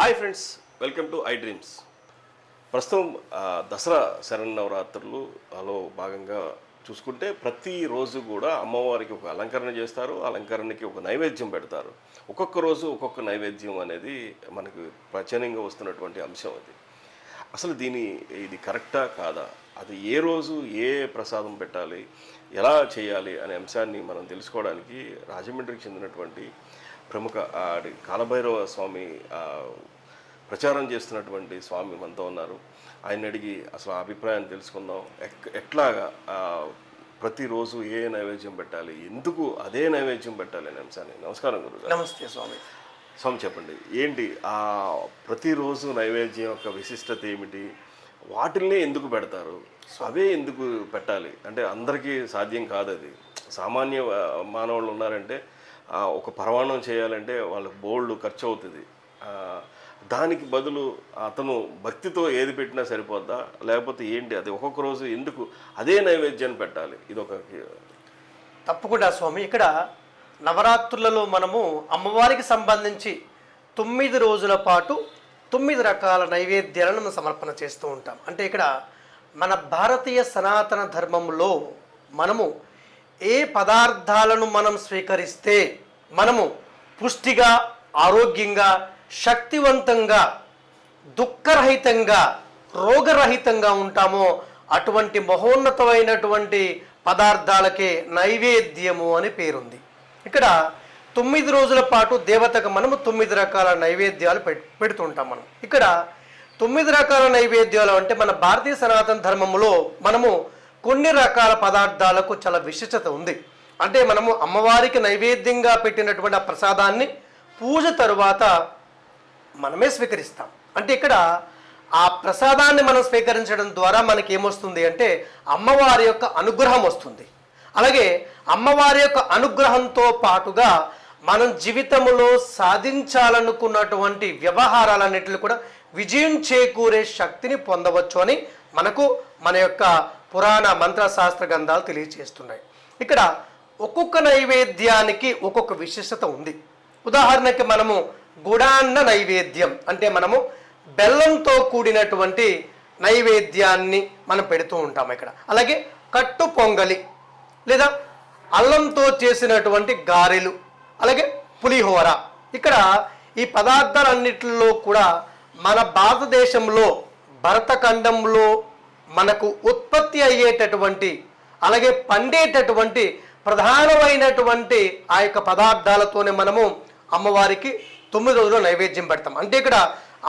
Hi friends welcome to I dreams. ప్రస్తుతం దసరా శరణవరాత్రులు అలో భాగంగా చూసుకుంటే ప్రతిరోజు కూడా అమ్మవారికి ఒక అలంకరణ చేస్తారు అలంకరణకి ఒక నైవేద్యం పెడతారు. ఒక్కొక్క రోజు ఒక్కొక్క నైవేద్యం అనేది మనకు ప్రచనంగా వస్తున్నటువంటి అంశం అది. అసలు దీని ఇది కరెక్టా కాదా? అది ఏ రోజు ఏ ప్రసాదం పెట్టాలి? ఎలా చేయాలి? అనే అంశాన్ని మనం తెలుసుకోవడానికి రాజమండ్రికి చెందినటువంటి ప్రముఖ కాలభైరవ స్వామి ప్రచారం చేస్తున్నటువంటి స్వామి మనతో ఉన్నారు. ఆయన అడిగి అసలు ఆ అభిప్రాయాన్ని తెలుసుకుందాం. ఎక్- ఎట్లాగా ప్రతిరోజు ఏ నైవేద్యం పెట్టాలి? ఎందుకు అదే నైవేద్యం పెట్టాలి అనే అంశాన్ని? నమస్కారం గురుగారు. నమస్తే స్వామి. స్వామి చెప్పండి. ఏంటి? ఆ ప్రతిరోజు నైవేద్యం యొక్క విశిష్టత ఏమిటి? వాటిల్నే ఎందుకు పెడతారు? అవే ఎందుకు పెట్టాలి? అంటే అందరికీ సాధ్యం కాదు అది సామాన్య మానవులు ఉన్నారంటే ఒక పరమాణం చేయాలంటే వాళ్ళకి బోల్డ్ ఖర్చు అవుతుంది. దానికి బదులు అతను భక్తితో ఏది పెట్టినా సరిపోద్దా? లేకపోతే ఏంటి? అది ఒక్కొక్క రోజు ఎందుకు అదే నైవేద్యాన్ని పెట్టాలి? ఇది ఒక తప్పకుండా స్వామి. ఇక్కడ నవరాత్రులలో మనము అమ్మవారికి సంబంధించి తొమ్మిది రోజుల పాటు తొమ్మిది రకాల నైవేద్యాలను మనం సమర్పణ చేస్తూ ఉంటాం. అంటే ఇక్కడ మన భారతీయ సనాతన ధర్మంలో మనము ఏ పదార్థాలను మనం స్వీకరిస్తే మనము పుష్టిగా ఆరోగ్యంగా శక్తివంతంగా దుఃఖరహితంగా రోగరహితంగా ఉంటామో అటువంటి మహోన్నతమైనటువంటి పదార్థాలకే నైవేద్యము అని పేరుంది. ఇక్కడ తొమ్మిది రోజుల పాటు దేవతకు మనము తొమ్మిది రకాల నైవేద్యాలు పెడుతుంటాం మనం. ఇక్కడ తొమ్మిది రకాల నైవేద్యాలు అంటే మన భారతీయ సనాతన ధర్మములో మనము కొన్ని రకాల పదార్థాలకు చాలా విశిష్టత ఉంది. అంటే మనము అమ్మవారికి నైవేద్యంగా పెట్టినటువంటి ఆ ప్రసాదాన్ని పూజ తరువాత మనమే స్వీకరిస్తాం. అంటే ఇక్కడ ఆ ప్రసాదాన్ని మనం స్వీకరించడం ద్వారా మనకి ఏమొస్తుంది అంటే అమ్మవారి యొక్క అనుగ్రహం వస్తుంది. అలాగే అమ్మవారి యొక్క అనుగ్రహంతో పాటుగా మనం జీవితంలో సాధించాలనుకున్నటువంటి వ్యవహారాలన్నిటిని కూడా విజయం చేకూరే శక్తిని పొందవచ్చు అని మనకు మన యొక్క పురాణ మంత్రశాస్త్ర గ్రంథాలు తెలియజేస్తున్నాయి ఇక్కడ ఒక్కొక్క నైవేద్యానికి ఒక్కొక్క విశిష్టత ఉంది. ఉదాహరణకి మనము గుడాన్న నైవేద్యం అంటే మనము బెల్లంతో కూడినటువంటి నైవేద్యాన్ని మనం పెడుతూ ఉంటాం ఇక్కడ. అలాగే కట్టు పొంగలి లేదా అల్లంతో చేసినటువంటి గారెలు అలాగే పులిహోర. ఇక్కడ ఈ పదార్థాలన్నిటిలో కూడా మన భారతదేశంలో భరతఖండంలో మనకు ఉత్పత్తి అయ్యేటటువంటి అలాగే పండేటటువంటి ప్రధానమైనటువంటి ఆ యొక్క పదార్థాలతోనే మనము అమ్మవారికి తొమ్మిది రోజులు నైవేద్యం పెడతాం. అంటే ఇక్కడ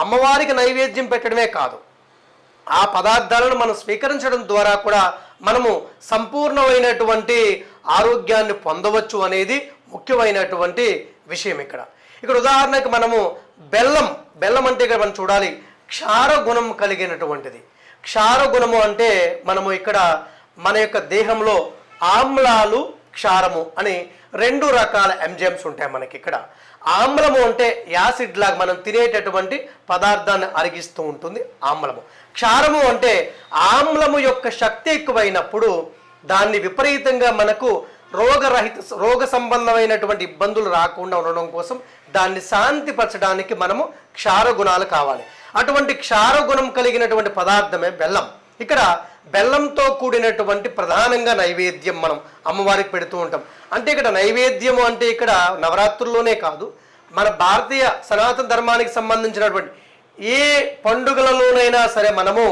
అమ్మవారికి నైవేద్యం పెట్టడమే కాదు. ఆ పదార్థాలను మనం స్వీకరించడం ద్వారా కూడా మనము సంపూర్ణమైనటువంటి ఆరోగ్యాన్ని పొందవచ్చు అనేది ముఖ్యమైనటువంటి విషయం ఇక్కడ. ఇక్కడ ఉదాహరణకి మనము బెల్లం బెల్లం అంటే ఇక్కడ మనం చూడాలి క్షార గుణం కలిగినటువంటిది. క్షార గుణము అంటే మనము ఇక్కడ మన యొక్క దేహంలో ఆమ్లాలు క్షారము అని రెండు రకాల ఎంజైమ్స్ ఉంటాయి మనకి ఇక్కడ. ఆమ్లము అంటే యాసిడ్ లాగా మనం తినేటటువంటి పదార్థాన్ని అరిగిస్తూ ఉంటుంది ఆమ్లము. క్షారము అంటే ఆమ్లము యొక్క శక్తి ఎక్కువైనప్పుడు దాన్ని విపరీతంగా మనకు రోగరహిత రోగ సంబంధమైనటువంటి ఇబ్బందులు రాకుండా ఉండడం కోసం దాన్ని శాంతిపరచడానికి మనము క్షారగుణాలు కావాలి. అటువంటి క్షార గుణం కలిగినటువంటి పదార్థమే బెల్లం. ఇక్కడ బెల్లంతో కూడినటువంటి ప్రధానంగా నైవేద్యం మనం అమ్మవారికి పెడుతూ ఉంటాం. అంటే ఇక్కడ నైవేద్యము అంటే ఇక్కడ నవరాత్రుల్లోనే కాదు మన భారతీయ సనాతన ధర్మానికి సంబంధించినటువంటి ఏ పండుగలలోనైనా సరే మనము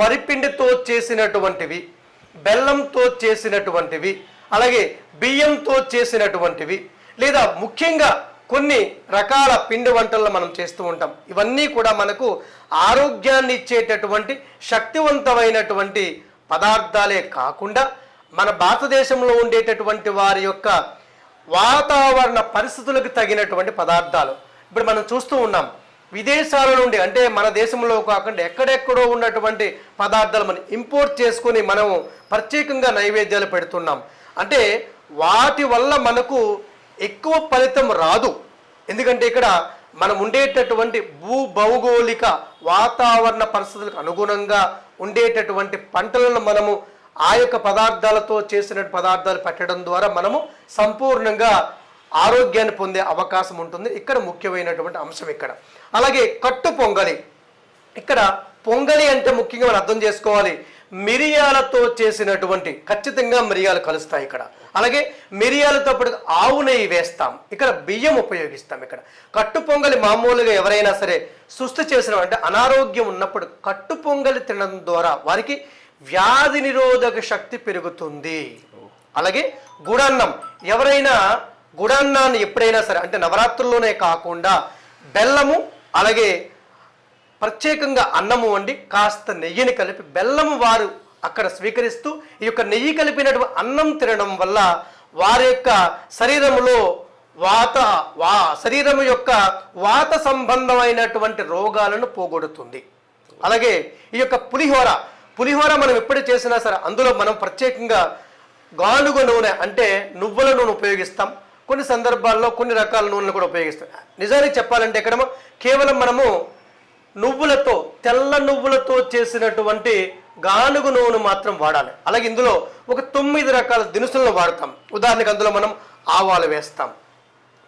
వరిపిండితో చేసినటువంటివి బెల్లంతో చేసినటువంటివి అలాగే బియ్యంతో చేసినటువంటివి లేదా ముఖ్యంగా కొన్ని రకాల పిండి వంటలను మనం చేస్తూ ఉంటాం. ఇవన్నీ కూడా మనకు ఆరోగ్యాన్ని ఇచ్చేటటువంటి శక్తివంతమైనటువంటి పదార్థాలే కాకుండా మన భారతదేశంలో ఉండేటటువంటి వారి యొక్క వాతావరణ పరిస్థితులకు తగినటువంటి పదార్థాలు. ఇప్పుడు మనం చూస్తూ ఉన్నాం విదేశాల నుండి అంటే మన దేశంలో కాకుండా ఎక్కడెక్కడో ఉన్నటువంటి పదార్థాలు మనం ఇంపోర్ట్ చేసుకొని మనము ప్రత్యేకంగా నైవేద్యాలు పెడుతున్నాం. అంటే వాటి వల్ల మనకు ఎక్కువ ఫలితం రాదు. ఎందుకంటే ఇక్కడ మనం ఉండేటటువంటి భూ భౌగోళిక వాతావరణ పరిస్థితులకు అనుగుణంగా ఉండేటటువంటి పంటలను మనము ఆ యొక్క పదార్థాలతో చేసిన పదార్థాలు పెట్టడం ద్వారా మనము సంపూర్ణంగా ఆరోగ్యాన్ని పొందే అవకాశం ఉంటుంది. ఇక్కడ ముఖ్యమైనటువంటి అంశం ఇక్కడ. అలాగే కట్టు పొంగలి ఇక్కడ పొంగలి అంటే ముఖ్యంగా మనం అర్థం చేసుకోవాలి. మిరియాలతో చేసినటువంటి ఖచ్చితంగా మిరియాలు కలుస్తాయి ఇక్కడ. అలాగే మిరియాలతో పాటు ఆవు నెయ్యి వేస్తాం. ఇక్కడ బియ్యం ఉపయోగిస్తాం ఇక్కడ. కట్టు పొంగలి మామూలుగా ఎవరైనా సరే సుస్థి చేసిన అంటే అనారోగ్యం ఉన్నప్పుడు కట్టు పొంగలి తినడం ద్వారా వారికి వ్యాధి నిరోధక శక్తి పెరుగుతుంది. అలాగే గుడన్నం. ఎవరైనా గుడన్నాన్ని ఎప్పుడైనా సరే అంటే నవరాత్రుల్లోనే కాకుండా బెల్లము అలాగే ప్రత్యేకంగా అన్నము వండి కాస్త నెయ్యిని కలిపి బెల్లము వారు అక్కడ స్వీకరిస్తూ ఈ యొక్క నెయ్యి కలిపినటువంటి అన్నం తినడం వల్ల వారి యొక్క శరీరములో వాత వా శరీరం యొక్క వాత సంబంధమైనటువంటి రోగాలను పోగొడుతుంది. అలాగే ఈ యొక్క పులిహోర పులిహోర మనం ఎప్పుడు చేసినా సరే అందులో మనం ప్రత్యేకంగా గానుగ నూనె అంటే నువ్వుల నూనె ఉపయోగిస్తాం. కొన్ని సందర్భాల్లో కొన్ని రకాల నూనెలు కూడా ఉపయోగిస్తాం. నిజానికి చెప్పాలంటే ఇక్కడ కేవలం మనము నువ్వులతో తెల్ల నువ్వులతో చేసినటువంటి గానుగ నూనె మాత్రం వాడాలి. అలాగే ఇందులో ఒక తొమ్మిది రకాల దినుసులను వాడతాం. ఉదాహరణకు అందులో మనం ఆవాలు వేస్తాం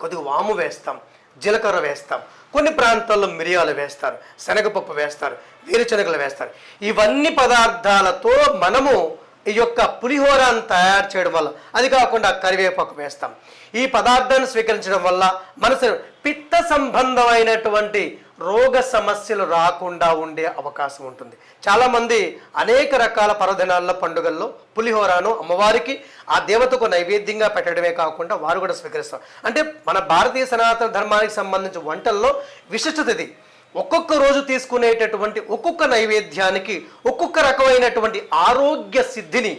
కొద్దిగా వాము వేస్తాం జీలకర్ర వేస్తాం కొన్ని ప్రాంతాల్లో మిరియాలు వేస్తారు శనగపప్పు వేస్తారు వేరుశనగలు వేస్తారు. ఇవన్నీ పదార్థాలతో మనము ఈ యొక్క పులిహోరాన్ని తయారు చేయడం వల్ల అది కాకుండా కరివేపాకు వేస్తాం. ఈ పదార్థాన్ని స్వీకరించడం వల్ల మనసు పిత్త సంబంధమైనటువంటి రోగ సమస్యలు రాకుండా ఉండే అవకాశం ఉంటుంది. చాలామంది అనేక రకాల పర్వదినాల్లో పండుగల్లో పులిహోరాను అమ్మవారికి ఆ దేవతకు నైవేద్యంగా పెట్టడమే కాకుండా వారు కూడా స్వీకరిస్తారు. అంటే మన భారతీయ సనాతన ధర్మానికి సంబంధించిన వంటల్లో విశిష్టత ఇది. ఒక్కొక్క రోజు తీసుకునేటటువంటి ఒక్కొక్క నైవేద్యానికి ఒక్కొక్క రకమైనటువంటి ఆరోగ్య సిద్ధిని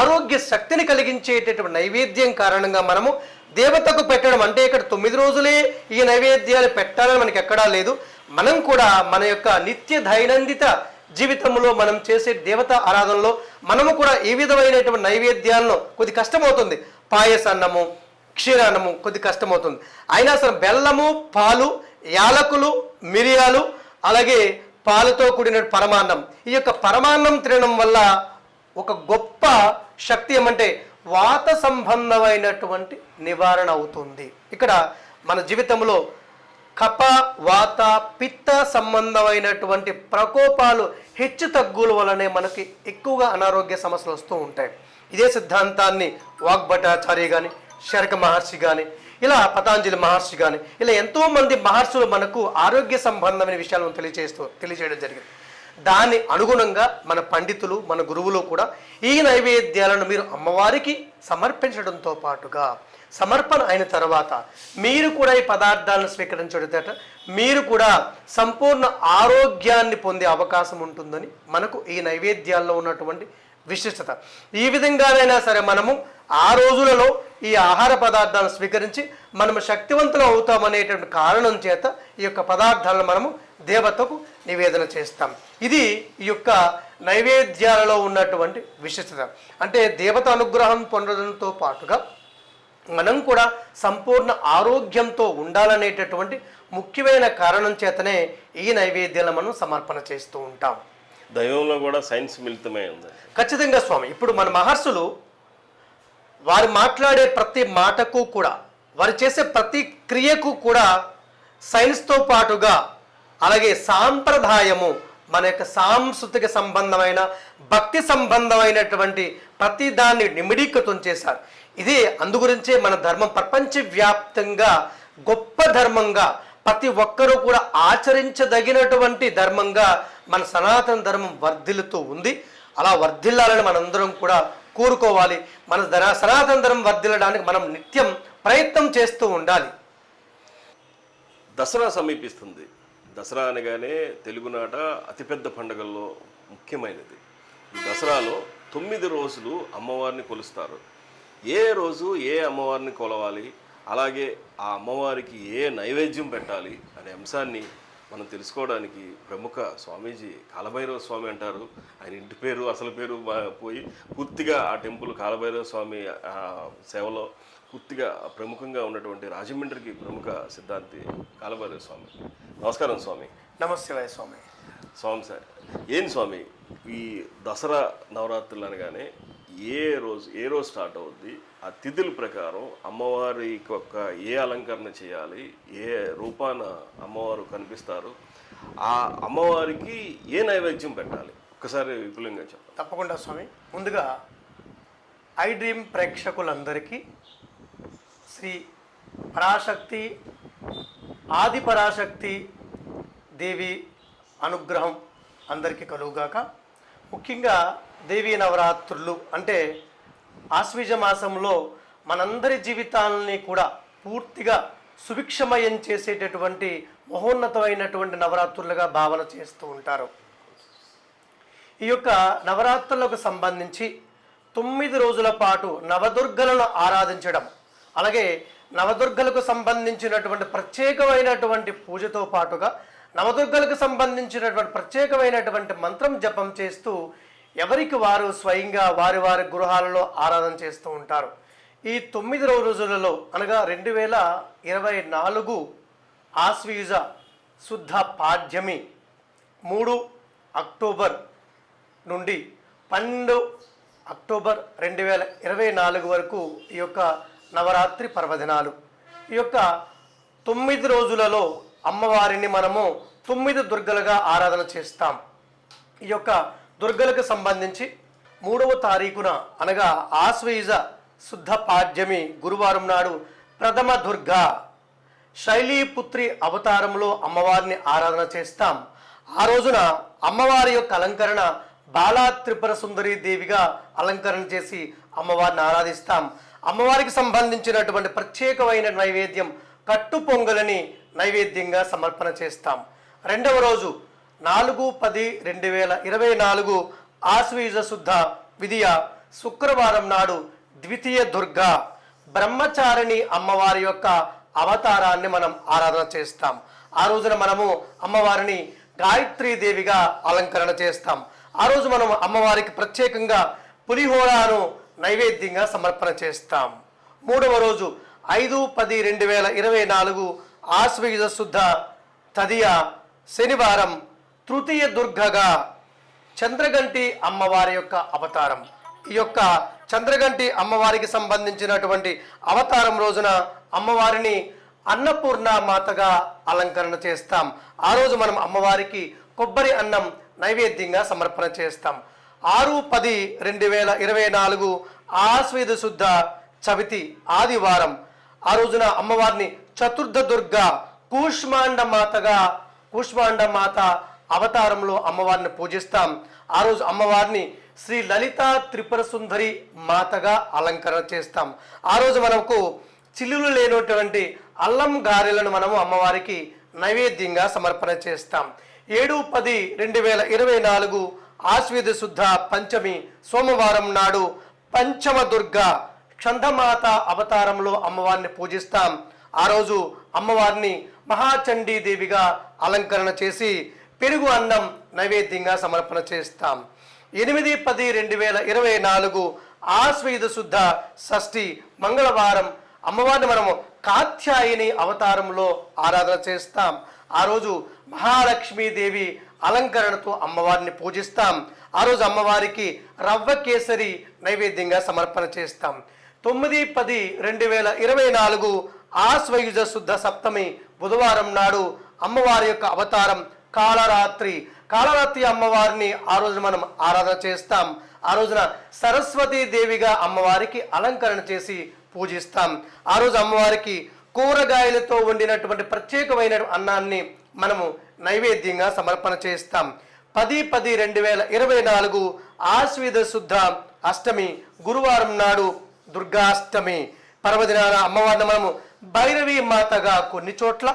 ఆరోగ్య శక్తిని కలిగించేటటువంటి నైవేద్యం కారణంగా మనము దేవతకు పెట్టడం అంటే ఇక్కడ తొమ్మిది రోజులే ఈ నైవేద్యాలు పెట్టాలని మనకి ఎక్కడా లేదు. మనం కూడా మన యొక్క నిత్య దైనందిత జీవితంలో మనం చేసే దేవత ఆరాధనలో మనము కూడా ఏ విధమైనటువంటి నైవేద్యాలను కొద్ది కష్టమవుతుంది. పాయసన్నము క్షీరాన్నము కొద్ది కష్టమవుతుంది. అయినా సరే బెల్లము పాలు యాలకులు మిరియాలు అలాగే పాలతో కూడిన పరమాన్నం. ఈ యొక్క పరమాన్నం తినడం వల్ల ఒక గొప్ప శక్తి ఏమంటే వాత సంబంధమైనటువంటి నివారణ అవుతుంది. ఇక్కడ మన జీవితంలో కప వాత పిత్త సంబంధమైనటువంటి ప్రకోపాలు హెచ్చు తగ్గుల వలనే మనకి ఎక్కువగా అనారోగ్య సమస్యలు వస్తూ ఉంటాయి. ఇదే సిద్ధాంతాన్ని వాగ్భటాచార్య కానీ శరక మహర్షి కానీ ఇలా పతాంజలి మహర్షి కానీ ఇలా ఎంతోమంది మహర్షులు మనకు ఆరోగ్య సంబంధమైన విషయాలను తెలియజేస్తూ తెలియజేయడం జరిగింది. దాని అనుగుణంగా మన పండితులు మన గురువులు కూడా ఈ నైవేద్యాలను మీరు అమ్మవారికి సమర్పించడంతో పాటుగా సమర్పణ అయిన తర్వాత మీరు కూడా ఈ పదార్థాలను స్వీకరించడం మీరు కూడా సంపూర్ణ ఆరోగ్యాన్ని పొందే అవకాశం ఉంటుందని మనకు ఈ నైవేద్యాల్లో ఉన్నటువంటి విశిష్టత. ఈ విధంగానైనా సరే మనము ఆ రోజులలో ఈ ఆహార పదార్థాలను స్వీకరించి మనము శక్తివంతులు అవుతామనేటువంటి కారణం చేత ఈ యొక్క పదార్థాలను మనము దేవతకు నివేదన చేస్తాం. ఇది ఈ యొక్క నైవేద్యాలలో ఉన్నటువంటి విశిష్టత. అంటే దేవత అనుగ్రహం పొందడంతో పాటుగా మనం కూడా సంపూర్ణ ఆరోగ్యంతో ఉండాలనేటటువంటి ముఖ్యమైన కారణం చేతనే ఈ నైవేద్యాలను మనం సమర్పణ చేస్తూ ఉంటాం. దైవంలో కూడా సైన్స్ మిళితమై ఉంది. ఖచ్చితంగా స్వామి ఇప్పుడు మన మహర్షులు వారు మాట్లాడే ప్రతి మాటకు కూడా వారు చేసే ప్రతి క్రియకు కూడా సైన్స్తో పాటుగా అలాగే సాంప్రదాయము మన యొక్క సాంస్కృతిక సంబంధమైన భక్తి సంబంధమైనటువంటి ప్రతి దాన్ని నిమిడీకృతం చేశారు. ఇది అందుగురించే మన ధర్మం ప్రపంచవ్యాప్తంగా గొప్ప ధర్మంగా ప్రతి ఒక్కరూ కూడా ఆచరించదగినటువంటి ధర్మంగా మన సనాతన ధర్మం వర్ధిల్లుతూ ఉంది. అలా వర్ధిల్లాలని మనందరం కూడా కోరుకోవాలి. మన ధన సనాతన ధర్మం వర్ధిల్లడానికి మనం నిత్యం ప్రయత్నం చేస్తూ ఉండాలి. దసరా సమీపిస్తుంది. దసరా అనగానే తెలుగునాట అతిపెద్ద పండుగల్లో ముఖ్యమైనది. దసరాలో తొమ్మిది రోజులు అమ్మవారిని కొలుస్తారు. ఏ రోజు ఏ అమ్మవారిని కొలవాలి అలాగే ఆ అమ్మవారికి ఏ నైవేద్యం పెట్టాలి అనే అంశాన్ని మనం తెలుసుకోవడానికి ప్రముఖ స్వామీజీ కాలభైరవ స్వామి అంటారు. ఆయన ఇంటి పేరు అసలు పేరు పోయి పూర్తిగా ఆ టెంపుల్ కాలభైరవ స్వామి సేవలో పూర్తిగా ప్రముఖంగా ఉన్నటువంటి రాజమండ్రికి ప్రముఖ సిద్ధాంతి కాలభైరవ స్వామి. నమస్కారం స్వామి. నమస్తే స్వామి. స్వామి సార్ ఏం స్వామి? ఈ దసరా నవరాత్రులు అనగానే ఏ రోజు ఏ రోజు స్టార్ట్ అవుద్ది? ఆ తిథుల ప్రకారం అమ్మవారి యొక్క ఏ అలంకరణ చేయాలి? ఏ రూపాన అమ్మవారు కనిపిస్తారు? ఆ అమ్మవారికి ఏ నైవేద్యం పెట్టాలి? ఒక్కసారి విపులంగా చెప్పండి. తప్పకుండా స్వామి. ముందుగా ఐ డ్రీమ్ ప్రేక్షకులందరికీ శ్రీ పరాశక్తి ఆది పరాశక్తి దేవి అనుగ్రహం అందరికీ కలుగుగాక. ముఖ్యంగా దేవీ నవరాత్రులు అంటే ఆశ్వీజ మాసంలో మనందరి జీవితాలని కూడా పూర్తిగా సుభిక్షమయం చేసేటటువంటి మహోన్నతమైనటువంటి నవరాత్రులుగా భావన చేస్తూ ఉంటారు. ఈ యొక్క నవరాత్రులకు సంబంధించి తొమ్మిది రోజుల పాటు నవదుర్గలను ఆరాధించడం అలాగే నవదుర్గలకు సంబంధించినటువంటి ప్రత్యేకమైనటువంటి పూజతో పాటుగా నవదుర్గలకు సంబంధించినటువంటి ప్రత్యేకమైనటువంటి మంత్రం జపం చేస్తూ ఎవరికి వారు స్వయంగా వారి వారి గృహాలలో ఆరాధన చేస్తూ ఉంటారు? ఈ తొమ్మిది రోజులలో అనగా రెండు వేల ఇరవై నాలుగు ఆశ్వీజ శుద్ధ పాడ్యమి మూడు అక్టోబర్ నుండి పన్నెండు అక్టోబర్ రెండు వేల ఇరవై నాలుగు వరకు ఈ యొక్క నవరాత్రి పర్వదినాలు. ఈ యొక్క తొమ్మిది రోజులలో అమ్మవారిని మనము తొమ్మిది దుర్గలుగా ఆరాధన చేస్తాం. ఈ యొక్క దుర్గలకు సంబంధించి మూడవ తారీఖున అనగా ఆశ్వయుజ శుద్ధ పాడ్యమి గురువారం నాడు ప్రథమ దుర్గా శైలీపుత్రి అవతారంలో అమ్మవారిని ఆరాధన చేస్తాం. ఆ రోజున అమ్మవారి యొక్క అలంకరణ బాలా త్రిపుర సుందరి దేవిగా అలంకరణ చేసి అమ్మవారిని ఆరాధిస్తాం. అమ్మవారికి సంబంధించినటువంటి ప్రత్యేకమైన నైవేద్యం కట్టు పొంగలని నైవేద్యంగా సమర్పణ చేస్తాం. రెండవ రోజు నాలుగు పది రెండు వేల ఇరవై నాలుగు ఆశ్వీజ శుద్ధ విధియ శుక్రవారం నాడు ద్వితీయ దుర్గా బ్రహ్మచారిణి అమ్మవారి యొక్క అవతారాన్ని మనం ఆరాధన చేస్తాం. ఆ రోజున మనము అమ్మవారిని గాయత్రీ దేవిగా అలంకరణ చేస్తాం. ఆ రోజు మనం అమ్మవారికి ప్రత్యేకంగా పులిహోరాను నైవేద్యంగా సమర్పణ చేస్తాం. మూడవ రోజు ఐదు పది రెండు వేల ఇరవై నాలుగు ఆశ్వయుజ శుద్ధ తదియ శనివారం తృతీయ దుర్గగా చంద్రగంటి అమ్మవారి యొక్క అవతారం. ఈ యొక్క చంద్రగంటి అమ్మవారికి సంబంధించినటువంటి అవతారం రోజున అమ్మవారిని అన్నపూర్ణ మాతగా అలంకరణ చేస్తాం. ఆ రోజు మనం అమ్మవారికి కొబ్బరి అన్నం నైవేద్యంగా సమర్పణ చేస్తాం. ఆరు పది రెండు వేల ఇరవై నాలుగు ఆశ్వేద శుద్ధ చవితి ఆదివారం. ఆ రోజున అమ్మవారిని చతుర్థ దుర్గ కూష్మాండ మాతగా కూష్మాండ మాత అవతారంలో అమ్మవారిని పూజిస్తాం. ఆ రోజు అమ్మవారిని శ్రీ లలిత త్రిపుర సుందరి మాతగా అలంకరణ చేస్తాం. ఆ రోజు మనకు చిల్లులు లేనటువంటి అల్లం గారెలను మనము అమ్మవారికి నైవేద్యంగా సమర్పణ చేస్తాం. ఏడు పది రెండు వేల ఇరవై నాలుగు ఆశ్వేద శుద్ధ పంచమి సోమవారం నాడు పంచమ దుర్గ చందమాత అవతారంలో అమ్మవారిని పూజిస్తాం. ఆ రోజు అమ్మవారిని మహాచండీ దేవిగా అలంకరణ చేసి పెరుగు అన్నం నైవేద్యంగా సమర్పణ చేస్తాం. ఎనిమిది పది రెండు వేల ఇరవై నాలుగు ఆశ్వయుధ శుద్ధ షష్ఠి మంగళవారం అమ్మవారిని మనము కాత్యాయిని అవతారంలో ఆరాధన చేస్తాం. ఆ రోజు మహాలక్ష్మీదేవి అలంకరణతో అమ్మవారిని పూజిస్తాం. ఆ రోజు అమ్మవారికి రవ్వ కేసరి నైవేద్యంగా సమర్పణ చేస్తాం. తొమ్మిది పది రెండు వేల ఇరవై నాలుగు ఆశ్వయుజ శుద్ధ సప్తమి బుధవారం నాడు అమ్మవారి యొక్క అవతారం కాళరాత్రి కాళరాత్రి అమ్మవారిని ఆ రోజు మనం ఆరాధన చేస్తాం. ఆ రోజున సరస్వతీ దేవిగా అమ్మవారికి అలంకరణ చేసి పూజిస్తాం. ఆ రోజు అమ్మవారికి కూరగాయలతో వండినటువంటి ప్రత్యేకమైన అన్నాన్ని మనము నైవేద్యంగా సమర్పణ చేస్తాం. పది పది రెండు వేల ఇరవై నాలుగు ఆశ్వేద శుద్ధ అష్టమి గురువారం నాడు దుర్గాష్టమి. పర్వదినాన అమ్మవారిని మనము భైరవి మాతగా కొన్ని చోట్ల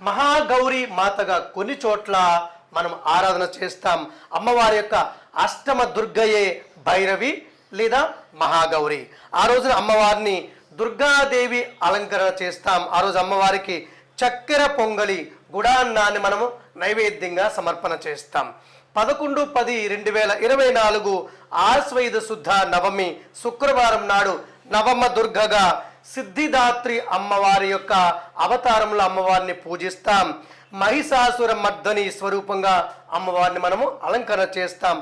మహాగౌరి మాతగా కొన్ని చోట్ల మనం ఆరాధన చేస్తాం. అమ్మవారి యొక్క అష్టమ దుర్గయే భైరవి లేదా మహాగౌరి. ఆ రోజున అమ్మవారిని దుర్గాదేవి అలంకరణ చేస్తాం. ఆ రోజు అమ్మవారికి చక్కెర పొంగలి గుడాన్నాన్ని మనము నైవేద్యంగా సమర్పణ చేస్తాం. పదకొండు పది రెండు వేల ఇరవై నాలుగు ఆశ్వయుధ శుద్ధ నవమి శుక్రవారం నాడు నవమ దుర్గగా సిద్ధిదాత్రి అమ్మవారి యొక్క అవతారంలో అమ్మవారిని పూజిస్తాం. మహిషాసుర మర్దని స్వరూపంగా అమ్మవారిని మనము అలంకరణ చేస్తాం.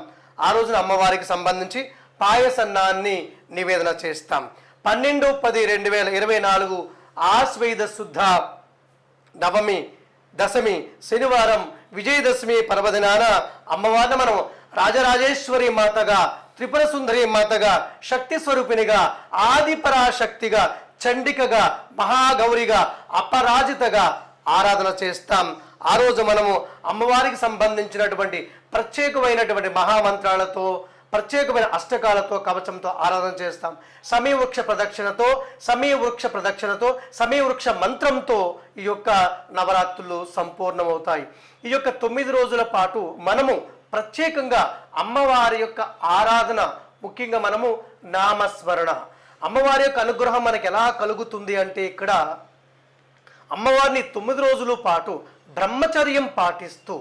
ఆ రోజున అమ్మవారికి సంబంధించి పాయసన్నాన్ని నివేదన చేస్తాం. పన్నెండు పది రెండు వేల ఇరవై నాలుగు ఆశ్వేద శుద్ధ నవమి దశమి శనివారం విజయదశమి పర్వదినాన అమ్మవారిని మనం రాజరాజేశ్వరి మాతగా త్రిపుర సుందరి మాతగా శక్తి స్వరూపిణిగా ఆదిపరాశక్తిగా చండికగా మహాగౌరిగా అపరాజితగా ఆరాధన చేస్తాం. ఆ రోజు మనము అమ్మవారికి సంబంధించినటువంటి ప్రత్యేకమైనటువంటి మహామంత్రాలతో ప్రత్యేకమైన అష్టకాలతో కవచంతో ఆరాధన చేస్తాం. సమీవృక్ష ప్రదక్షిణతో సమీవృక్ష ప్రదక్షిణతో సమీవృక్ష మంత్రంతో ఈ యొక్క నవరాత్రులు సంపూర్ణమవుతాయి. ఈ యొక్క తొమ్మిది రోజుల పాటు మనము ప్రత్యేకంగా అమ్మవారి యొక్క ఆరాధన ముఖ్యంగా మనము నామస్మరణ. అమ్మవారి యొక్క అనుగ్రహం మనకి ఎలా కలుగుతుంది అంటే ఇక్కడ అమ్మవారిని తొమ్మిది రోజుల పాటు బ్రహ్మచర్యం పాటిస్తూ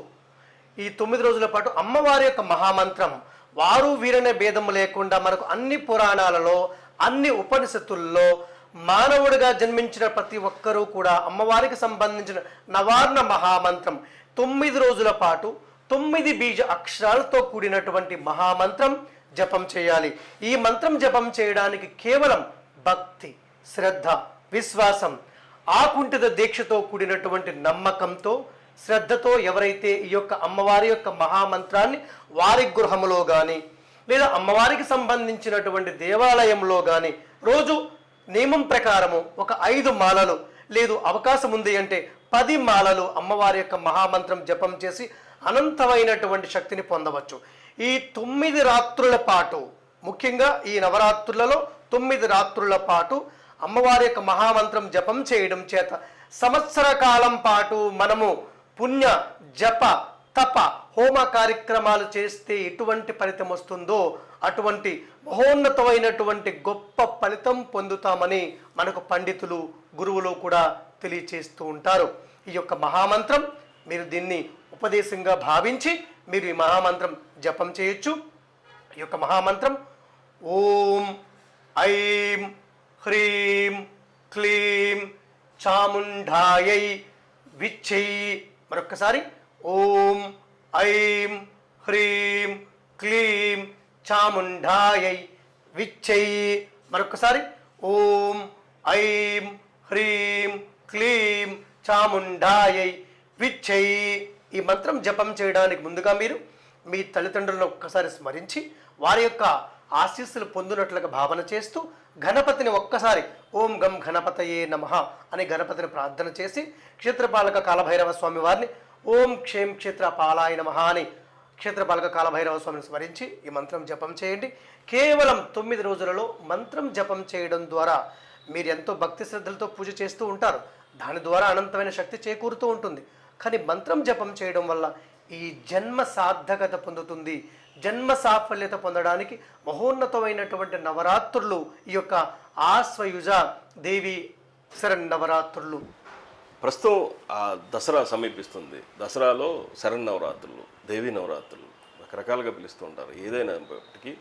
ఈ తొమ్మిది రోజుల పాటు అమ్మవారి యొక్క మహామంత్రం వారు వీరనే భేదం లేకుండా మనకు అన్ని పురాణాలలో అన్ని ఉపనిషత్తుల్లో మానవుడిగా జన్మించిన ప్రతి ఒక్కరూ కూడా అమ్మవారికి సంబంధించిన నవార్ణ మహామంత్రం తొమ్మిది రోజుల పాటు తొమ్మిది బీజ అక్షరాలతో కూడినటువంటి మహామంత్రం జపం చేయాలి. ఈ మంత్రం జపం చేయడానికి కేవలం భక్తి శ్రద్ధ విశ్వాసం ఆకుంఠిత దీక్షతో కూడినటువంటి నమ్మకంతో శ్రద్ధతో ఎవరైతే ఈ యొక్క అమ్మవారి యొక్క మహామంత్రాన్ని వారి గృహములో కానీ లేదా అమ్మవారికి సంబంధించినటువంటి దేవాలయంలో కానీ రోజు నియమం ప్రకారము ఒక ఐదు మాలలు లేదు అవకాశం ఉంది అంటే పది మాలలు అమ్మవారి యొక్క మహామంత్రం జపం చేసి అనంతమైనటువంటి శక్తిని పొందవచ్చు. ఈ తొమ్మిది రాత్రుల పాటు ముఖ్యంగా ఈ నవరాత్రులలో తొమ్మిది రాత్రుల పాటు అమ్మవారి యొక్క మహామంత్రం జపం చేయడం చేత సంవత్సర కాలం పాటు మనము పుణ్య జప తప హోమ కార్యక్రమాలు చేస్తే ఎటువంటి ఫలితం వస్తుందో అటువంటి మహోన్నతమైనటువంటి గొప్ప ఫలితం పొందుతామని మనకు పండితులు గురువులు కూడా తెలియచేస్తూ ఉంటారు. ఈ యొక్క మహామంత్రం మీరు దీన్ని ఉపదేశంగా భావించి మీరు ఈ మహామంత్రం జపం చేయొచ్చు. ఈ యొక్క మహామంత్రం ఓం ఐం హ్రీం క్లీం చాముండాయై విచ్చై మరొక్కసారి ఓం ఐం హ్రీం క్లీం చాముండాయై విచ్చై మరొక్కసారి ఓం ఐం హ్రీం క్లీం చాముండాయై విచ్చై ఈ మంత్రం జపం చేయడానికి ముందుగా మీరు మీ తల్లిదండ్రులను ఒక్కసారి స్మరించి వారి యొక్క ఆశీస్సులు పొందినట్లుగా భావన చేస్తూ గణపతిని ఒక్కసారి ఓం గం గణపతయే నమ అని గణపతిని ప్రార్థన చేసి క్షేత్రపాలక కాలభైరవ స్వామి వారిని ఓం క్షేం క్షేత్ర పాలాయ నమ అని క్షేత్రపాలక కాలభైరవ స్వామిని స్మరించి ఈ మంత్రం జపం చేయండి. కేవలం తొమ్మిది రోజులలో మంత్రం జపం చేయడం ద్వారా మీరు ఎంతో భక్తి శ్రద్ధలతో పూజ చేస్తూ ఉంటారు. దాని ద్వారా అనంతమైన శక్తి చేకూరుతూ ఉంటుంది. కానీ మంత్రం జపం చేయడం వల్ల ఈ జన్మ సార్థకత పొందుతుంది. జన్మ సాఫల్యత పొందడానికి మహోన్నతమైనటువంటి నవరాత్రులు ఈ యొక్క ఆశ్వయుజ దేవి శరణ్ నవరాత్రులు. ప్రస్తుతం ఆ దసరా సమీపిస్తుంది. దసరాలో శరణ్ నవరాత్రులు దేవి నవరాత్రులు రకరకాలుగా పిలుస్తూ ఉంటారు. ఏదైనప్పటికీ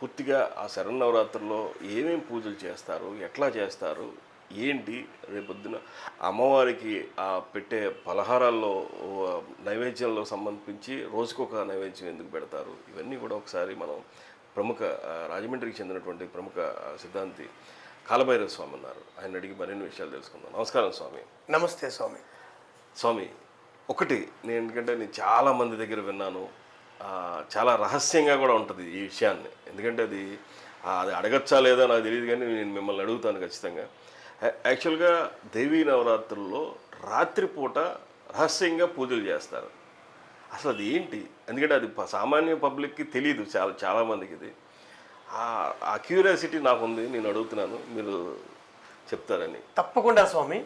పూర్తిగా ఆ శరణ్ నవరాత్రుల్లో ఏమేమి పూజలు చేస్తారు ఎట్లా చేస్తారు ఏంటి? రేపొద్దున అమ్మవారికి ఆ పెట్టే పలహారాల్లో నైవేద్యంలో సంబంధించి రోజుకొక నైవేద్యం ఎందుకు పెడతారు? ఇవన్నీ కూడా ఒకసారి మనం ప్రముఖ రాజమండ్రికి చెందినటువంటి ప్రముఖ సిద్ధాంతి కాలభైరవ స్వామి ఉన్నారు ఆయన అడిగి మరిన్ని విషయాలు తెలుసుకుందాం. నమస్కారం స్వామి. నమస్తే స్వామి. స్వామి ఒకటి నేను ఎందుకంటే నేను చాలా మంది దగ్గర విన్నాను. చాలా రహస్యంగా కూడా ఉంటుంది ఈ విషయాన్ని. ఎందుకంటే అది అది అడగచ్చా లేదా నాకు తెలియదు కానీ నేను మిమ్మల్ని అడుగుతాను ఖచ్చితంగా. యాక్చువల్గా దేవీ నవరాత్రుల్లో రాత్రిపూట రహస్యంగా పూజలు చేస్తారు. అసలు అది ఏంటి? ఎందుకంటే అది సామాన్య పబ్లిక్కి తెలియదు చాలా చాలామందికి ఇది. ఆ- ఆ క్యూరియాసిటీ నాకు ఉంది నేను అడుగుతున్నాను మీరు చెప్తారని. తప్పకుండా స్వామి.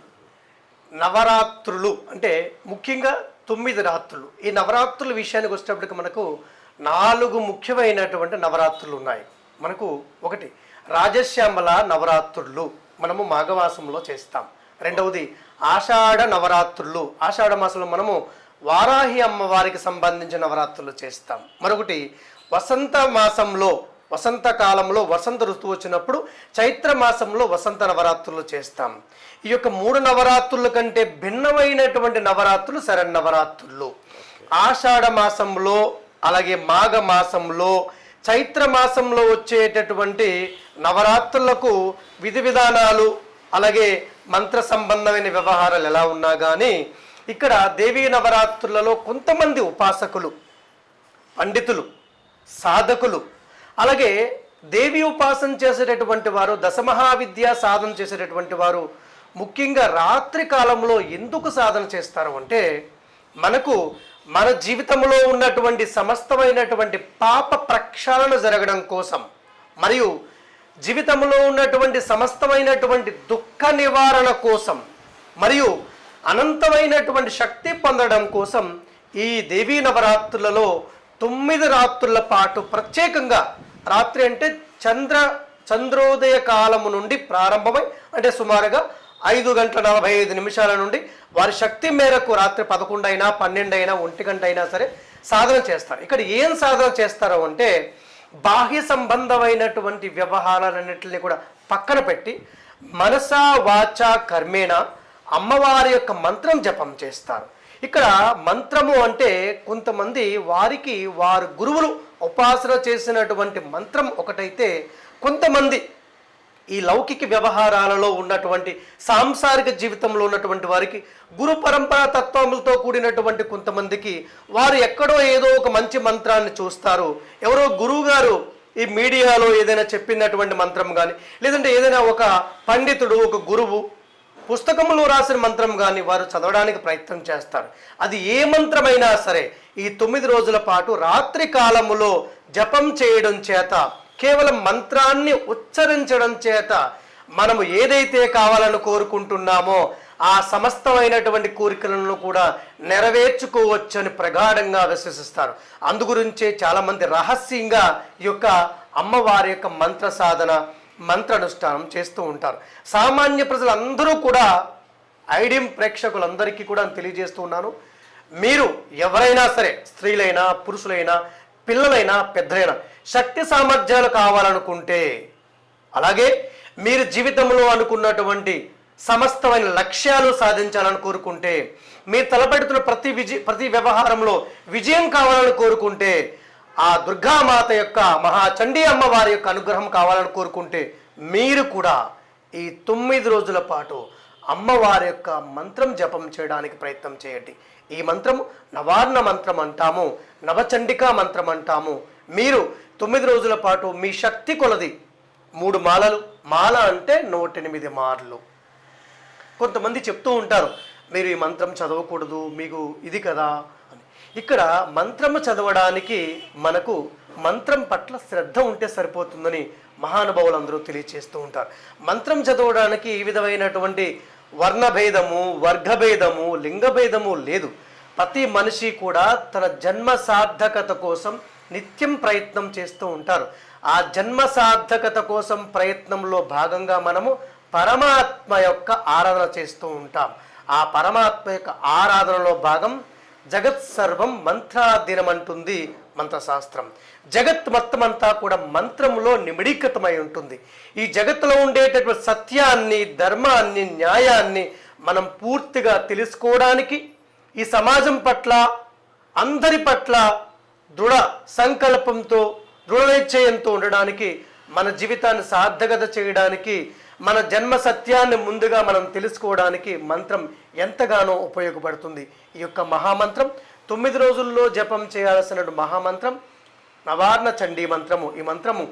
నవరాత్రులు అంటే ముఖ్యంగా తొమ్మిది రాత్రులు. ఈ నవరాత్రుల విషయానికి వచ్చేటప్పటికి మనకు నాలుగు ముఖ్యమైనటువంటి నవరాత్రులు ఉన్నాయి. మనకు ఒకటి రాజశ్యామల నవరాత్రులు. మనము మాఘమాసంలో చేస్తాం. రెండవది ఆషాఢ నవరాత్రులు. ఆషాఢ మాసంలో మనము వారాహి అమ్మవారికి సంబంధించిన నవరాత్రులు చేస్తాం. మరొకటి వసంత మాసంలో వసంత కాలంలో వసంత ఋతువు వచ్చినప్పుడు చైత్ర మాసంలో వసంత నవరాత్రులు చేస్తాం. ఈ యొక్క మూడు నవరాత్రుల కంటే భిన్నమైనటువంటి నవరాత్రులు శరణ్ నవరాత్రులు ఆషాఢ మాసంలో అలాగే మాఘ మాసంలో చైత్ర మాసంలో వచ్చేటటువంటి నవరాత్రులకు విధి విధానాలు అలాగే మంత్ర సంబంధమైన వ్యవహారాలు ఎలా ఉన్నా కానీ ఇక్కడ దేవీ నవరాత్రులలో కొంతమంది ఉపాసకులు పండితులు సాధకులు అలాగే దేవి ఉపాసన చేసేటటువంటి వారు దశమహావిద్య సాధన చేసేటటువంటి వారు ముఖ్యంగా రాత్రి కాలంలో ఎందుకు సాధన చేస్తారు అంటే మనకు మన జీవితంలో ఉన్నటువంటి సమస్తమైనటువంటి పాప ప్రక్షాళన జరగడం కోసం మరియు జీవితంలో ఉన్నటువంటి సమస్తమైనటువంటి దుఃఖ నివారణ కోసం మరియు అనంతమైనటువంటి శక్తి పొందడం కోసం ఈ దేవీ నవరాత్రులలో తొమ్మిది రాత్రుల పాటు ప్రత్యేకంగా రాత్రి అంటే చంద్ర చంద్రోదయ కాలము నుండి ప్రారంభమై అంటే సుమారుగా ఐదు గంటల నలభై ఐదు నిమిషాల నుండి వారి శక్తి మేరకు రాత్రి పదకొండు అయినా పన్నెండు అయినా ఒంటి గంట అయినా సరే సాధన చేస్తారు. ఇక్కడ ఏం సాధన చేస్తారు అంటే బాహ్య సంబంధమైనటువంటి వ్యవహారాలన్నింటినీ కూడా పక్కన పెట్టి మనసా వాచ కర్మేణ అమ్మవారి యొక్క మంత్రం జపం చేస్తారు. ఇక్కడ మంత్రము అంటే కొంతమంది వారికి వారు గురువులు ఉపాసన చేసినటువంటి మంత్రం ఒకటైతే కొంతమంది ఈ లౌకిక వ్యవహారాలలో ఉన్నటువంటి సాంసారిక జీవితంలో ఉన్నటువంటి వారికి గురు పరంపరా తత్వములతో కూడినటువంటి కొంతమందికి వారు ఎక్కడో ఏదో ఒక మంచి మంత్రాన్ని చూస్తారు. ఎవరో గురువు గారు ఈ మీడియాలో ఏదైనా చెప్పినటువంటి మంత్రం కానీ లేదంటే ఏదైనా ఒక పండితుడు ఒక గురువు పుస్తకంలో రాసిన మంత్రం కానీ వారు చదవడానికి ప్రయత్నం చేస్తారు. అది ఏ మంత్రమైనా సరే ఈ తొమ్మిది రోజుల పాటు రాత్రి కాలములో జపం చేయడం చేత కేవలం మంత్రాన్ని ఉచ్చరించడం చేత మనము ఏదైతే కావాలని కోరుకుంటున్నామో ఆ సమస్తమైనటువంటి కోరికలను కూడా నెరవేర్చుకోవచ్చని ప్రగాఢంగా విశ్వసిస్తారు. అందుగురించే చాలామంది రహస్యంగా ఈ యొక్క అమ్మవారి యొక్క మంత్ర సాధన మంత్రానుష్ఠానం చేస్తూ ఉంటారు. సామాన్య ప్రజలందరూ కూడా ఐడియం ప్రేక్షకులందరికీ కూడా తెలియజేస్తూ ఉన్నాను. మీరు ఎవరైనా సరే స్త్రీలైనా పురుషులైనా పిల్లలైనా పెద్దలైనా శక్తి సామర్థ్యాలు కావాలనుకుంటే అలాగే మీరు జీవితంలో అనుకున్నటువంటి సమస్తమైన లక్ష్యాలు సాధించాలని కోరుకుంటే మీరు తలపెడుతున్న ప్రతి విజయ ప్రతి వ్యవహారంలో విజయం కావాలని కోరుకుంటే ఆ దుర్గామాత యొక్క మహాచండీ అమ్మవారి యొక్క అనుగ్రహం కావాలని కోరుకుంటే మీరు కూడా ఈ తొమ్మిది రోజుల పాటు అమ్మవారి యొక్క మంత్రం జపం చేయడానికి ప్రయత్నం చేయండి. ఈ మంత్రము నవార్ణ మంత్రం అంటాము నవచండికా మంత్రం అంటాము మీరు తొమ్మిది రోజుల పాటు మీ శక్తి కొలది మూడు మాలలు. మాల అంటే నూట ఎనిమిది మార్లు. కొంతమంది చెప్తూ ఉంటారు మీరు ఈ మంత్రం చదవకూడదు మీకు ఇది కదా అని. ఇక్కడ మంత్రము చదవడానికి మనకు మంత్రం పట్ల శ్రద్ధ ఉంటే సరిపోతుందని మహానుభావులు అందరూ తెలియచేస్తూ ఉంటారు. మంత్రం చదవడానికి ఈ విధమైనటువంటి వర్ణభేదము వర్గభేదము లింగభేదము లేదు. ప్రతి మనిషి కూడా తన జన్మ సార్థకత కోసం నిత్యం ప్రయత్నం చేస్తూ ఉంటారు. ఆ జన్మ సార్థకత కోసం ప్రయత్నంలో భాగంగా మనము పరమాత్మ యొక్క ఆరాధన చేస్తూ ఉంటాం. ఆ పరమాత్మ యొక్క ఆరాధనలో భాగం జగత్ సర్వం మంత్రాధీనం అంటుంది మంత్రశాస్త్రం. జగత్ మొత్తం అంతా కూడా మంత్రములో నిమిడీకృతమై ఉంటుంది. ఈ జగత్తులో ఉండేటటువంటి సత్యాన్ని ధర్మాన్ని న్యాయాన్ని మనం పూర్తిగా తెలుసుకోవడానికి ఈ సమాజం పట్ల అందరి పట్ల దృఢ సంకల్పంతో దృఢ నిశ్చయంతో ఉండడానికి మన జీవితాన్ని సార్థకత చేయడానికి మన జన్మ సత్యాన్ని ముందుగా మనం తెలుసుకోవడానికి మంత్రం ఎంతగానో ఉపయోగపడుతుంది. ఈ యొక్క మహామంత్రం తొమ్మిది రోజుల్లో జపం చేయాల్సిన మహామంత్రం నవార్ణ చండీ మంత్రము. ఈ మంత్రము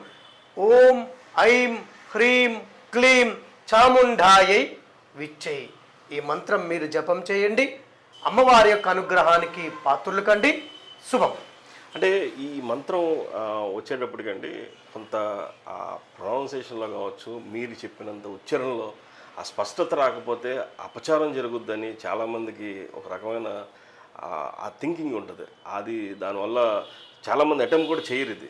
ఓం ఐం హ్రీం క్లీం చాముండాయై విచ్చేయి. ఈ మంత్రం మీరు జపం చేయండి. అమ్మవారి యొక్క అనుగ్రహానికి పాత్రులు కండి. శుభం. అంటే ఈ మంత్రం వచ్చేటప్పటికండి కొంత ఆ ప్రొనౌన్సేషన్లో కావచ్చు మీరు చెప్పినంత ఉచ్చారణలో ఆ స్పష్టత రాకపోతే అపచారం జరుగుద్దని చాలామందికి ఒక రకమైన ఆ- థింకింగ్ ఉంటుంది. అది దానివల్ల చాలామంది అటెంప్ట్ కూడా చేయరు ఇది.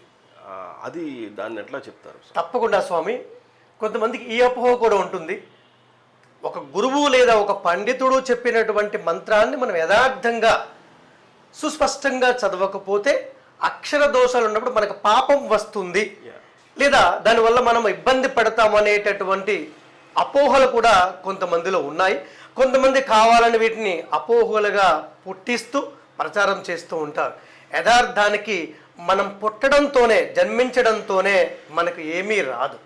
అది దాన్ని ఎట్లా చెప్తారు? తప్పకుండా స్వామి. కొంతమందికి ఈ అపోహ కూడా ఉంటుంది. ఒక గురువు లేదా ఒక పండితుడు చెప్పినటువంటి మంత్రాన్ని మనం యథార్థంగా సుస్పష్టంగా చదవకపోతే అక్షర దోషాలు ఉన్నప్పుడు మనకు పాపం వస్తుంది. లేదా దానివల్ల మనం ఇబ్బంది పడతాం అనేటటువంటి అపోహలు కూడా కొంతమందిలో ఉన్నాయి. కొంతమంది కావాలని వీటిని అపోహలుగా పుట్టిస్తూ ప్రచారం చేస్తూ ఉంటారు. యథార్థానికి మనం పుట్టడంతోనే జన్మించడంతోనే మనకు ఏమీ రాదు.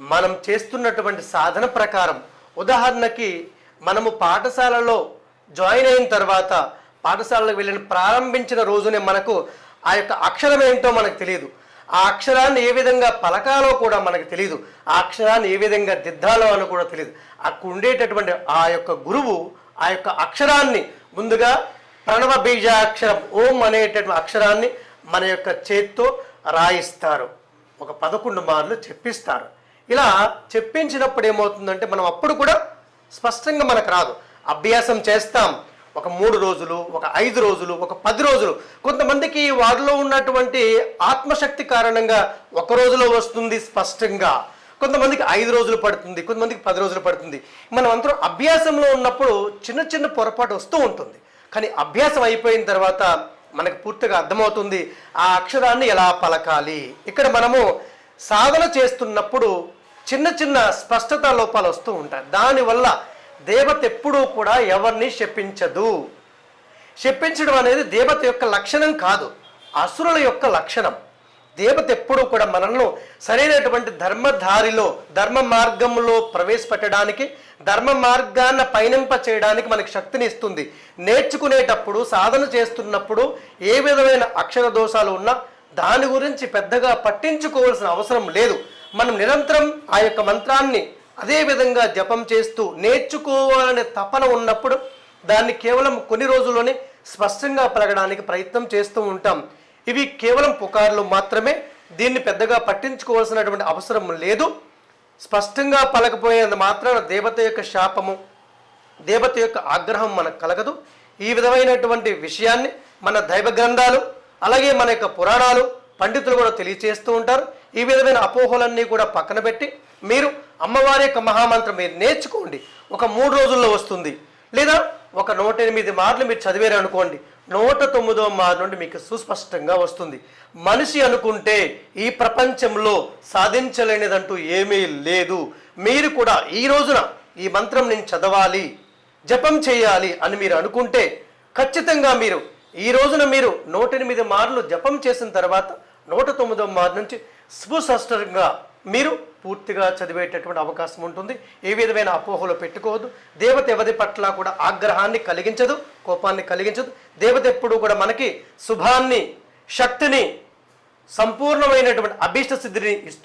మనం చేస్తున్నటువంటి సాధన ప్రకారం ఉదాహరణకి మనము పాఠశాలలో జాయిన్ అయిన తర్వాత పాఠశాలకు వెళ్ళిన ప్రారంభించిన రోజునే మనకు ఆ యొక్క అక్షరం ఏంటో మనకు తెలియదు. ఆ అక్షరాన్ని ఏ విధంగా పలకాలో కూడా మనకు తెలియదు. ఆ అక్షరాన్ని ఏ విధంగా దిద్దాలో అని కూడా తెలియదు. అక్కడ ఉండేటటువంటి ఆ యొక్క గురువు ఆ యొక్క అక్షరాన్ని ముందుగా ప్రణవ బీజాక్షరం ఓం అనేటటువంటి అక్షరాన్ని మన యొక్క చేత్తో రాయిస్తారు. ఒక పదకొండు మార్లు చెప్పిస్తారు. ఇలా చెప్పించినప్పుడు ఏమవుతుందంటే మనం అప్పుడు కూడా స్పష్టంగా మనకు రాదు. అభ్యాసం చేస్తాం. ఒక మూడు రోజులు ఒక ఐదు రోజులు ఒక పది రోజులు. కొంతమందికి వారిలో ఉన్నటువంటి ఆత్మశక్తి కారణంగా ఒక రోజులో వస్తుంది స్పష్టంగా. కొంతమందికి ఐదు రోజులు పడుతుంది కొంతమందికి పది రోజులు పడుతుంది. మనం అందరం అభ్యాసంలో ఉన్నప్పుడు చిన్న చిన్న పొరపాటు వస్తూ ఉంటుంది. కానీ అభ్యాసం అయిపోయిన తర్వాత మనకు పూర్తిగా అర్థమవుతుంది ఆ అక్షరాన్ని ఎలా పలకాలి. ఇక్కడ మనము సాధన చేస్తున్నప్పుడు చిన్న చిన్న స్పష్టత లోపాలు వస్తూ ఉంటాయి. దానివల్ల దేవత ఎప్పుడూ కూడా ఎవరిని శపించదు. శపించడం అనేది దేవత యొక్క లక్షణం కాదు అసురుల యొక్క లక్షణం. దేవత ఎప్పుడూ కూడా మనల్ని సరైనటువంటి ధర్మధారిలో ధర్మ మార్గంలో ప్రవేశపెట్టడానికి ధర్మ మార్గాన్ని పయనింప చేయడానికి మనకి శక్తిని ఇస్తుంది. నేర్చుకునేటప్పుడు సాధన చేస్తున్నప్పుడు ఏ విధమైన అక్షర దోషాలు ఉన్నా దాని గురించి పెద్దగా పట్టించుకోవాల్సిన అవసరం లేదు. మనం నిరంతరం ఆ యొక్క మంత్రాన్ని అదే విధంగా జపం చేస్తూ నేర్చుకోవాలనే తపన ఉన్నప్పుడు దాన్ని కేవలం కొన్ని రోజుల్లోనే స్పష్టంగా పలకడానికి ప్రయత్నం చేస్తూ ఉంటాం. ఇవి కేవలం పుకార్లు మాత్రమే. దీన్ని పెద్దగా పట్టించుకోవాల్సినటువంటి అవసరం లేదు. స్పష్టంగా పలకపోయేంత మాత్రాన దేవత యొక్క శాపము దేవత యొక్క ఆగ్రహం మనకు కలగదు. ఈ విధమైనటువంటి విషయాన్ని మన దైవ గ్రంథాలు అలాగే మన యొక్క పురాణాలు పండితులు కూడా తెలియచేస్తూ ఉంటారు. ఈ విధమైన అపోహలన్నీ కూడా పక్కన పెట్టి మీరు అమ్మవారి యొక్క మహామంత్రం మీరు నేర్చుకోండి. ఒక మూడు రోజుల్లో వస్తుంది. లేదా ఒక నూట ఎనిమిది మార్లు మీరు చదివారు అనుకోండి. నూట తొమ్మిదో మార్ నుండి మీకు సుస్పష్టంగా వస్తుంది. మనిషి అనుకుంటే ఈ ప్రపంచంలో సాధించలేనిదంటూ ఏమీ లేదు. మీరు కూడా ఈ రోజున ఈ మంత్రం నేను చదవాలి జపం చేయాలి అని మీరు అనుకుంటే ఖచ్చితంగా మీరు ఈ రోజున మీరు నూట ఎనిమిది మార్లు జపం చేసిన తర్వాత నూట తొమ్మిదో మార్ నుంచి సుస్పష్టంగా మీరు పూర్తిగా చదివేటటువంటి అవకాశం ఉంటుంది. ఏ విధమైన అపోహలో పెట్టుకోవద్దు. దేవత ఎవరి పట్ల కూడా ఆగ్రహాన్ని కలిగించదు కోపాన్ని కలిగించదు. దేవత ఎప్పుడు కూడా మనకి శుభాన్ని శక్తిని సంపూర్ణమైనటువంటి అభీష్ట సిద్ధిని ఇస్తూ